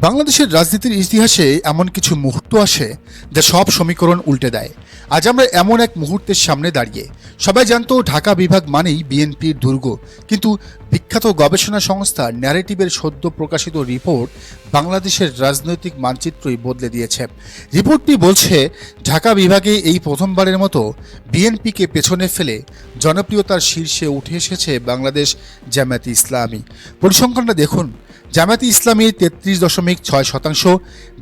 বাংলাদেশের রাজনীতির ইতিহাসে এমন কিছু মুহূর্ত আসে যা সব সমীকরণ উল্টে দেয়। আজ আমরা এমন এক মুহূর্তের সামনে দাঁড়িয়ে। সবাই জানতো ঢাকা বিভাগ মানেই বিএনপির দুর্গ। কিন্তু বিখ্যাত গবেষণা সংস্থা ন্যারেটিভের সদ্য প্রকাশিত রিপোর্ট বাংলাদেশের রাজনৈতিক মানচিত্রই বদলে দিয়েছে। রিপোর্টটি বলছে, ঢাকা বিভাগে এই প্রথমবারের মতো বিএনপিকে পেছনে ফেলে জনপ্রিয়তার শীর্ষে উঠে এসেছে বাংলাদেশ জামায়াতে ইসলামী। পরিসংখ্যানটা দেখুন। জামায়াতে ইসলামী তেত্রিশ দশমিক ছয় শতাংশ,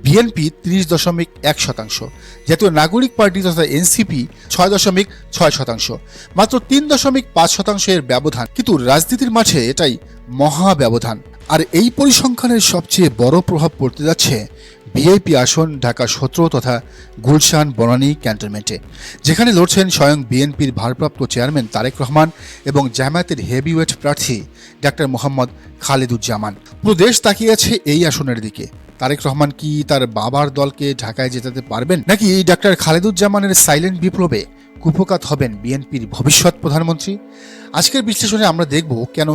বিএনপি ত্রিশ দশমিক এক শতাংশ, জাতীয় নাগরিক পার্টি তথা এনসিপি ছয় দশমিক ছয় শতাংশ, মাত্র তিন দশমিক পাঁচ শতাংশের ব্যবধান। কিন্তু রাজনীতির মাঝে এটাই মহা ব্যবধান। আর এই পরিসংখ্যানের সবচেয়ে বড় প্রভাব পড়তে যাচ্ছে ভিআইপি আসন ঢাকা সতেরো তথা গুলশান বনানী ক্যান্টনমেন্টে, যেখানে লড়ছেন স্বয়ং বিএনপির ভারপ্রাপ্ত চেয়ারম্যান তারেক রহমান এবং জামায়াতের হেভিওয়েট প্রার্থী ডাক্তার মোহাম্মদ খালেদুজ্জামান। পুরো দেশ তাকিয়ে আছে এই আসনের দিকে। তারেক রহমান কি তার বাবার দলকে ঢাকায় জেতাতে পারবেন, নাকি ডাক্তার খালেদুজ্জামানের সাইলেন্ট বিপ্লবে কুপকাত হবেন বিএনপির ভবিষ্যৎ প্রধানমন্ত্রী? আজকের বিশ্লেষণে আমরা দেখব কেন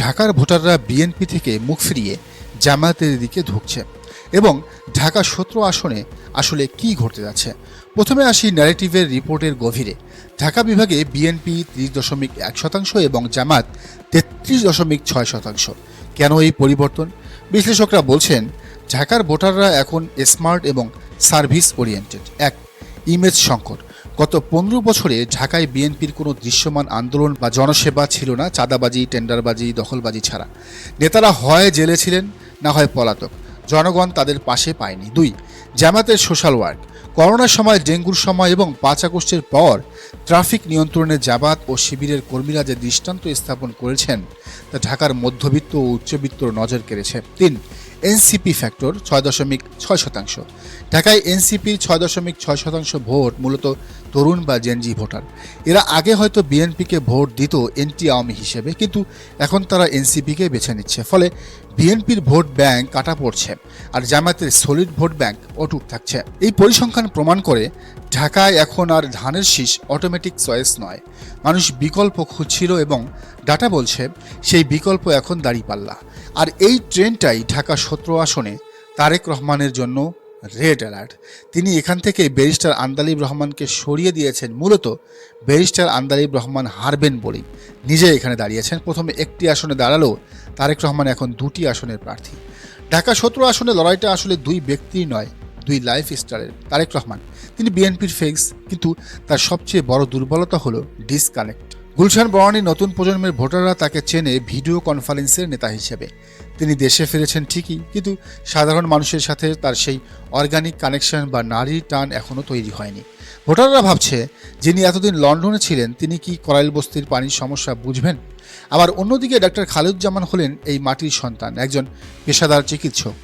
ঢাকার ভোটাররা বিএনপি থেকে মুখ ফিরিয়ে জামায়াতের দিকে ঢুকছে এবং ঢাকা সতেরো আসনে আসলে কি ঘটতে যাচ্ছে? প্রথমে আসি ন্যারেটিভের রিপোর্টের গভীরে। ঢাকা বিভাগে বিএনপি ত্রিশ দশমিক এক শতাংশ এবং জামাত তেত্রিশ দশমিক ছয় শতাংশ। কেন এই পরিবর্তন? বিশ্লেষকরা বলছেন, ঢাকার ভোটাররা এখন স্মার্ট এবং সার্ভিস ওরিয়েন্টেড এক ইমেজ সংকট। গত পনেরো বছরে ঢাকায় বিএনপির কোনো দৃশ্যমান আন্দোলন বা জনসেবা ছিল না, চাঁদাবাজি, টেন্ডারবাজি, দখলবাজি ছাড়া। নেতারা হয় জেলে ছিলেন, না হয় পলাতক। জনগণ তাদের পাশে পায়নি। দুই জামাতের সোশ্যাল ওয়ার্ক। করোনার সময়, ডেঙ্গুর সময় এবং পাঁচ আগস্টের পর ট্রাফিক নিয়ন্ত্রণে জামাত ও শিবিরের কর্মীরা যে দৃষ্টান্ত স্থাপন করেছেন, তা ঢাকার মধ্যবিত্ত ও উচ্চবিত্ত নজর কেড়েছে। তিন এনসিপি ফ্যাক্টর ছয় দশমিক ছয় শতাংশ। ঢাকায় এনসিপির ছয় দশমিক ছয় শতাংশ ভোট মূলত তরুণ বা জেনজি ভোটার। এরা আগে হয়তো বিএনপিকে ভোট দিত এনটি আওয়ামী হিসেবে, কিন্তু এখন তারা এনসিপিকে বেছে নিচ্ছে। ফলে বিএনপির ভোট ব্যাংক কাটা পড়ছে আর জামায়াতের সলিড ভোট ব্যাংক অটুট থাকছে। এই পরিসংখ্যান প্রমাণ করে ঢাকায় এখন আর ধানের শীষ অটোমেটিক চয়েস নয়। মানুষ বিকল্প খুঁজছিল এবং ডাটা বলছে সেই বিকল্প এখন দাঁড়িপাল্লা। আর এই ট্রেনটাই ঢাকা সতেরো আসনে তারেক রহমানের জন্য রেড অ্যালার্ট। তিনি এখান থেকে ব্যারিস্টার আন্দালিব রহমানকে সরিয়ে দিয়েছেন, মূলত ব্যারিস্টার আন্দালিব রহমান হারবেন বলেই। নিজে এখানে দাঁড়িয়েছেন। প্রথমে একটি আসনে দাঁড়ালেও তারেক রহমান, এখন দুটি আসনের প্রার্থী। ঢাকা সতেরো আসনে লড়াইটা আসলে দুই ব্যক্তির নয়, দুই লাইফ স্টাইলের তারেক রহমান। তিনি বিএনপির ফেক্স, কিন্তু তার সবচেয়ে বড় দুর্বলতা হলো ডিসকানেক্ট। গুলশান বরানির নতুন প্রজন্মের ভোটাররা তাকে চেনে ভিডিও কনফারেন্সের নেতা হিসেবে। তিনি দেশে ফিরেছেন ঠিকই, কিন্তু সাধারণ মানুষের সাথে তার সেই অর্গানিক কানেকশন বা নারীর টান এখনও তৈরি হয়নি। ভোটাররা ভাবছে, যিনি এতদিন লন্ডনে ছিলেন, তিনি কি করাইল বস্তির পানির সমস্যা বুঝবেন? আবার অন্যদিকে ডাক্তার খালিদুজ্জামান হলেন এই মাটির সন্তান, একজন পেশাদার চিকিৎসক।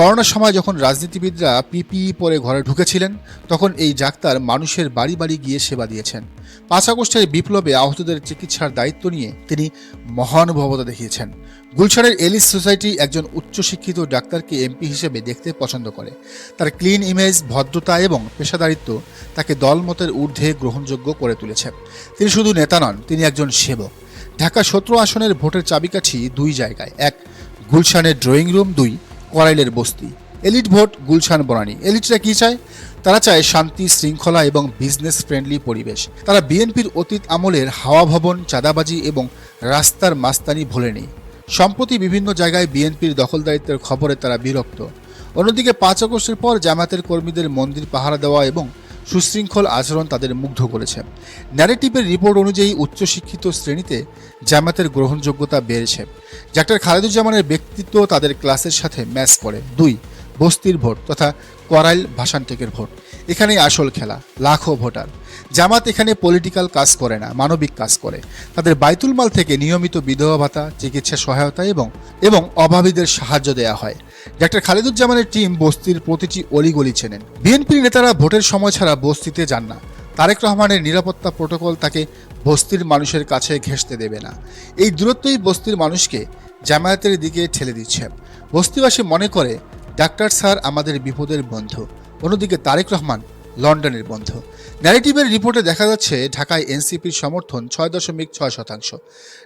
করোনার সময় যখন রাজনীতিবিদরা পিপিই পরে ঘরে ঢুকেছিলেন, তখন এই ডাক্তার মানুষের বাড়ি বাড়ি গিয়ে সেবা দিয়েছেন। পাঁচ আগস্টের বিপ্লবে আহতদের চিকিৎসার দায়িত্ব নিয়ে তিনি মহানুভবতা দেখিয়েছেন। গুলশানের এলিস সোসাইটি একজন উচ্চশিক্ষিত ডাক্তারকে এমপি হিসেবে দেখতে পছন্দ করে। তার ক্লিন ইমেজ, ভদ্রতা এবং পেশাদারিত্ব তাকে দলমতের ঊর্ধ্বে গ্রহণযোগ্য করে তুলেছে। তিনি শুধু নেতা নন, তিনি একজন সেবক। ঢাকা সতেরো আসনের ভোটের চাবিকাঠি দুই জায়গায়, এক গুলশানের ড্রয়িং রুম, দুই করাইলের বস্তি। Elite vote Gulshan Banani. এলিটরা কি চায়? তারা চায় শান্তি, শৃঙ্খলা এবং বিজনেস ফ্রেন্ডলি পরিবেশ। তারা বিএনপির অতীত আমলের হাওয়া ভবন, চাঁদাবাজি এবং রাস্তার মাস্তানি ভোলেনি। সম্প্রতি বিভিন্ন জায়গায় বিএনপির দখলদারিত্বের খবরে তারা বিরক্ত। অন্যদিকে পাঁচ আগস্টের পর জামাতের কর্মীদের মন্দির পাহারা দেওয়া এবং সুশৃঙ্খল আচরণ তাদের মুগ্ধ করেছে। ন্যারেটিভের রিপোর্ট অনুযায়ী উচ্চশিক্ষিত শ্রেণীতে জামাতের গ্রহণযোগ্যতা বেড়েছে। ডাক্তার খালেদুজ্জামানের ব্যক্তিত্ব তাদের ক্লাসের সাথে ম্যাচ করে। দুই, বস্তির ভোট তথা করাইল ভাষানটেকের ভোট। এখানেই আসল খেলা, লাখো ভোটার। জামাত এখানে পলিটিক্যাল কাজ করে না, মানবিক কাজ করে। তাদের বাইতুল মাল থেকে নিয়মিত বিধবা ভাতা, চিকিৎসা সহায়তা এবং এবং অভাবীদের সাহায্য দেওয়া হয়। ডাক্তার খালিদুজ্জামানের টিম বস্তির প্রতিটি অলিগলি চেনেন। বিএনপির নেতারা ভোটের সময় ছাড়া বস্তিতে যান না। তারেক রহমানের নিরাপত্তা প্রোটোকল তাকে বস্তির মানুষের কাছে ঘেঁষতে দেবে না। এই দূরত্বই বস্তির মানুষকে জামায়াতের দিকে ঠেলে দিচ্ছে। বস্তিবাসী মনে করে, ডাক্তার স্যার আমাদের বিপদের বন্ধু। অন্যদিকে তারেক রহমান লন্ডনের বন্ধু। ন্যারেটিভের রিপোর্টে দেখা যাচ্ছে, ঢাকায় এনসিপির সমর্থন ছয় দশমিক ছয় শতাংশ।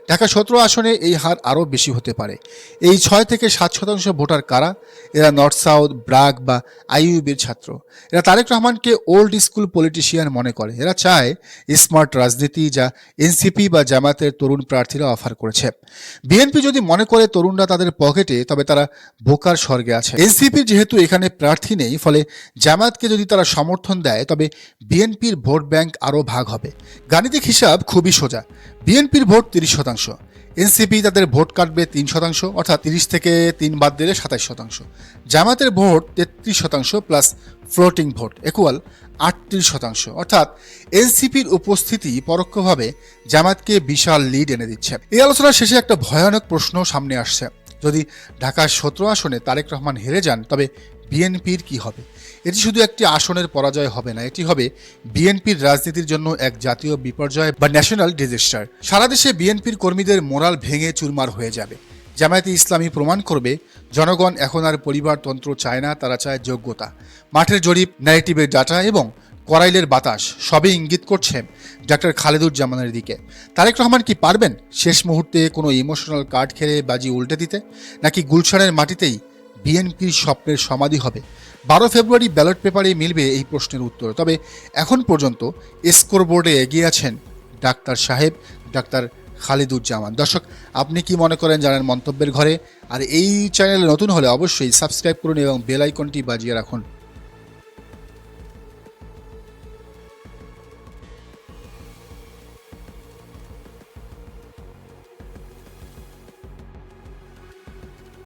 ঢাকা সতেরো আসনে এই হার আরও বেশি হতে পারে। এই ছয় থেকে সাত শতাংশ ভোটার কারা? এরা নর্থ সাউথ ব্রাক বা আইইউবির ছাত্র। এরা তারেক রহমানকে ওল্ড স্কুল পলিটিশিয়ান মনে করে। এরা চায় স্মার্ট রাজনীতি যা এনসিপি বা জামাতের তরুণ প্রার্থীরা অফার করেছে। বিএনপি যদি মনে করে তরুণরা তাদের পকেটে, তবে তারা বোকার স্বর্গে আছে। এনসিপির যেহেতু এখানে প্রার্থী নেই, ফলে জামায়াতকে যদি তারা সমর্থন দেয়, তবে বিএনপির ভোট ব্যাংক আরও ভাগ হবে। গাণিতিক হিসাব খুবই সোজা। বিএনপির ভোট তিরিশ শতাংশ, এনসিপি তাদের ভোট কাটবে তিন শতাংশ, অর্থাৎ তিরিশ থেকে তিন বাদ দিলে সাতাশ শতাংশ। জামাতের ভোট তেত্রিশ শতাংশ প্লাস ফ্লোটিং ভোট একুয়াল আটত্রিশ শতাংশ। অর্থাৎ এনসিপির উপস্থিতি পরোক্ষভাবে জামাতকে বিশাল লিড এনে দিচ্ছে। এই আলোচনার শেষে একটা ভয়ানক প্রশ্ন সামনে আসছে। যদি ঢাকার সতেরো আসনে তারেক রহমান হেরে যান, তবে বিএনপির কি হবে? এটি শুধু একটি আসনের পরাজয় হবে না, এটি হবে বিএনপির রাজনীতির জন্য এক জাতীয় বিপর্যয় বা ন্যাশনাল ডিজাস্টার সারা দেশে বিএনপির কর্মীদের মোরাল ভেঙে চুরমার হয়ে যাবে। জামায়াতে ইসলামী প্রমাণ করবে, জনগণ এখন আর পরিবারতন্ত্র চায় না, তারা চায় যোগ্যতা। মাঠের জরিপ ন্যারেটিভের ডাটা এবং করাইলের বাতাস, সবই ইঙ্গিত করছে ডাক্তার খালেদুজ্জামানের দিকে। তারেক রহমান কি পারবেন শেষ মুহূর্তে কোনো ইমোশনাল কার্ড খেলে বাজি উল্টে দিতে? নাকি গুলশানের মাটিতেই বিএনপির স্বপ্নের সমাধি হবে। বারো ফেব্রুয়ারি ব্যালট পেপারে মিলবে এই প্রশ্নের উত্তর। তবে এখন পর্যন্ত স্কোর বোর্ডে এগিয়ে আছেন ডাক্তার সাহেব, ডাক্তার খালিদুজ্জামান। দর্শক, আপনি কি মনে করেন জানেন মন্তব্যের ঘরে? আর এই চ্যানেলে নতুন হলে অবশ্যই সাবস্ক্রাইব করুন এবং বেল আইকনটি বাজিয়ে রাখুন।